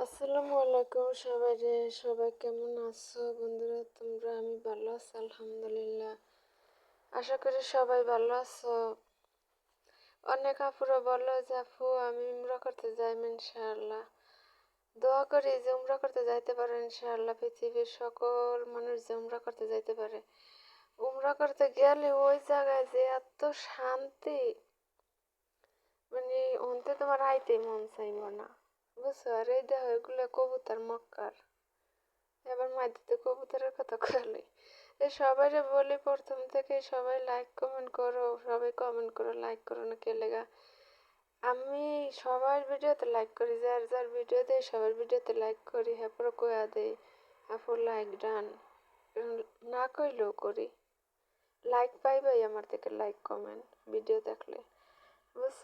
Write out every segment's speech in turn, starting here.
আসসালামু আলাইকুম সবাই রে, সবাই কেমন আছো? বন্ধুরা, তোমরা, আমি ভালো আছি, আলহামদুলিল্লাহ। আশা করি সবাই ভালো আছো। অনেক আপুরা বলো যে, আপু, আমি উমরা করতে যাই ইনশাআল্লাহ। দোয়া করি যে, উমরা করতে যাইতে পারে, ইনশাআল্লাহ। পৃথিবীর সকল মানুষ যে, উমরা করতে যাইতে পারে। উমরা করতে গেলে ওই জায়গায় যে, এত শান্তি। মানে অন্তে তোমার আইতে মন চাইব না। বুঝছ আর এই দেখো, এগুলো কবুতর মক্কার। এবার মাটিতে কবুতরের কথা কলে এই সবাই বলি, প্রথম থেকে সবাই লাইক কমেন্ট করো, সবাই কমেন্ট করো লাইক করো না কে লেগা। আমি সবার ভিডিওতে লাইক করি, যার যার ভিডিও দেয় সবার ভিডিওতে লাইক করি হ্যাঁ পুরো কয়া দেই আপু লাইক ডান। না কইলেও করি। লাইক পাইবাই আমার থেকে লাইক কমেন্ট ভিডিও দেখলে। বুঝছ?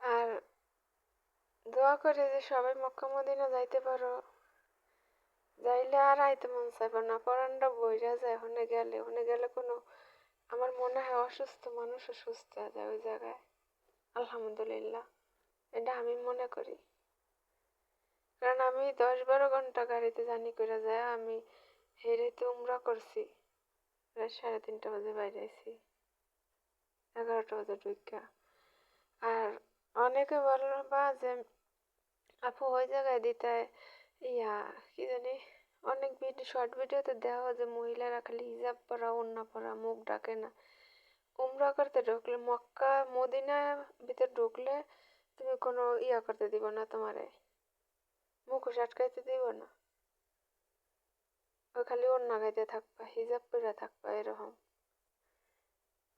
আর দোয়া করে যে সবাই মক্কা মদিনা যাইতে পারো। যাইলে আর আইতে মন চাইব না পরানটা বইরা যায়, ওখানে গেলে। ওখানে গেলে কোনো, আমার মনে হয় অসুস্থ মানুষও সুস্থ হয়ে যায় ওই জায়গায়। আলহামদুলিল্লাহ, এটা আমি মনে করি। কারণ আমি দশ বারো ঘণ্টা গাড়িতে জানি করে যায়, আমি হেরেতে উমরা করছি। রাত সাড়ে তিনটা বাজে বাইরে আইছি। এগারোটা বাজে ঢুকা আর অনেকে বলবা যে আপু ওই জায়গায় দিতে ইয়া, কি জানি, অনেক ভিডিও শর্ট ভিডিওতে দেওয়া হয় যে মহিলারা খালি হিজাব পরা ওন্না পরা, মুখ ডাকে না। উমরা করতে ঢুকলে, মক্কা, মদিনা ভিতরে ঢুকলে তুমি কোনো ইয়া করতে দিব না তোমারে। মুখোশ আটকাইতে দিব না। ওই খালি ওন্না গাইতে থাকবা, হিজাব পরে থাকবা, এরকম।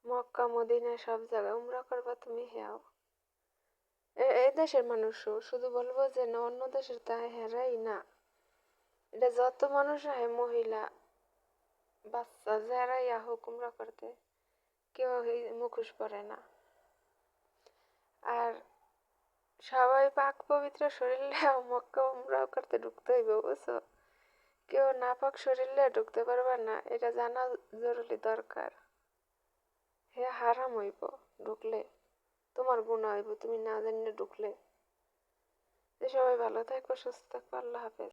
মক্কা, মদিনা সব জায়গায় উমরা করবা তুমি হেয়াও এই দেশের মানুষও, শুধু বলব যে না, অন্য দেশের তাই হেরাই না। এটা যত মানুষ আহে মহিলা, বাচ্চা যারা ইয়া হুকুমরা করতে কেউ মুখোশ পরে না। আর সবাই পাক পবিত্র শরীরে, মক্কা উমরাও করতে ঢুকতে হইবে, বুঝছ? কেউ না পাক শরীরে ঢুকতে পারবে না, এটা জানা জরুরি দরকার। হে হারাম হইব ঢুকলে। তোমার গুণা হইব তুমি না জানিয়ে ঢুকলে। সবাই ভালো থাকো সুস্থ থাকো আল্লাহ হাফেজ।